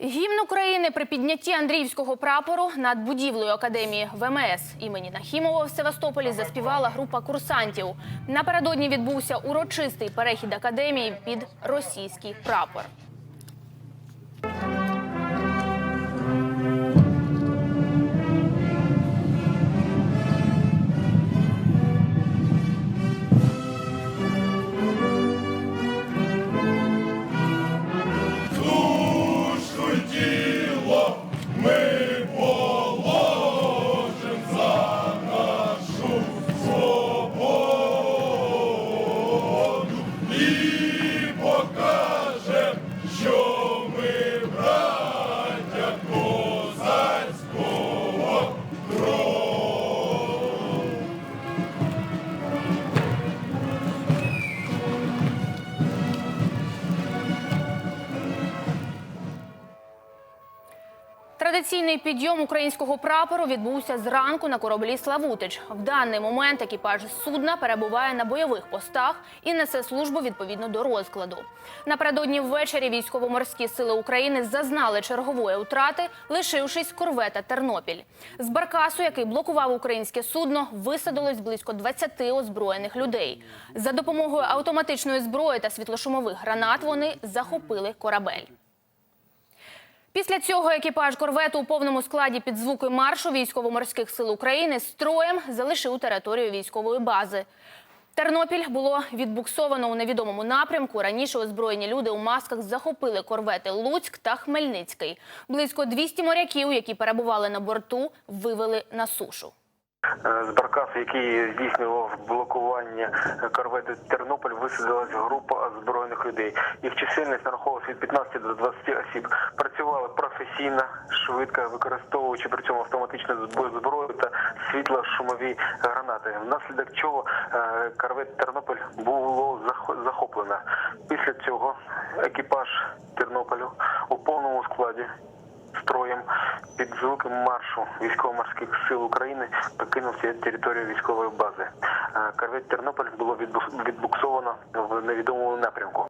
Гімн України при піднятті Андріївського прапору над будівлею академії ВМС імені Нахімова в Севастополі заспівала група курсантів. Напередодні відбувся урочистий перехід академії під російський прапор. Good boy. Традиційний підйом українського прапору відбувся зранку на кораблі Славутич. В даний момент екіпаж судна перебуває на бойових постах і несе службу відповідно до розкладу. Напередодні ввечері військово-морські сили України зазнали чергової втрати, лишившись корвета Тернопіль. З баркасу, який блокував українське судно, висадилось близько 20 озброєних людей. За допомогою автоматичної зброї та світлошумових гранат вони захопили корабель. Після цього екіпаж корвету у повному складі під звуки маршу військово-морських сил України строєм залишив територію військової бази. Тернопіль було відбуксовано у невідомому напрямку. Раніше озброєні люди у масках захопили корвети Луцьк та Хмельницький. Близько 200 моряків, які перебували на борту, вивели на сушу. Е, З баркасу, який здійснював блокування корвети Тернопіль, висадилась група озброєних людей. Їх чисельність нараховувалась від 15 до 20 осіб. Працювали професійно, швидко, використовуючи при цьому автоматичну зброю та світло-шумові гранати. Внаслідок чого е, корвет Тернопіль було зах- захоплено. Після цього екіпаж Тернополю у повному складі строєм під звуком маршу військово-морських сил України покинув територію військової бази. Е, Корвет Тернопіль було відбу- відбуксовано в невідомому напрямку.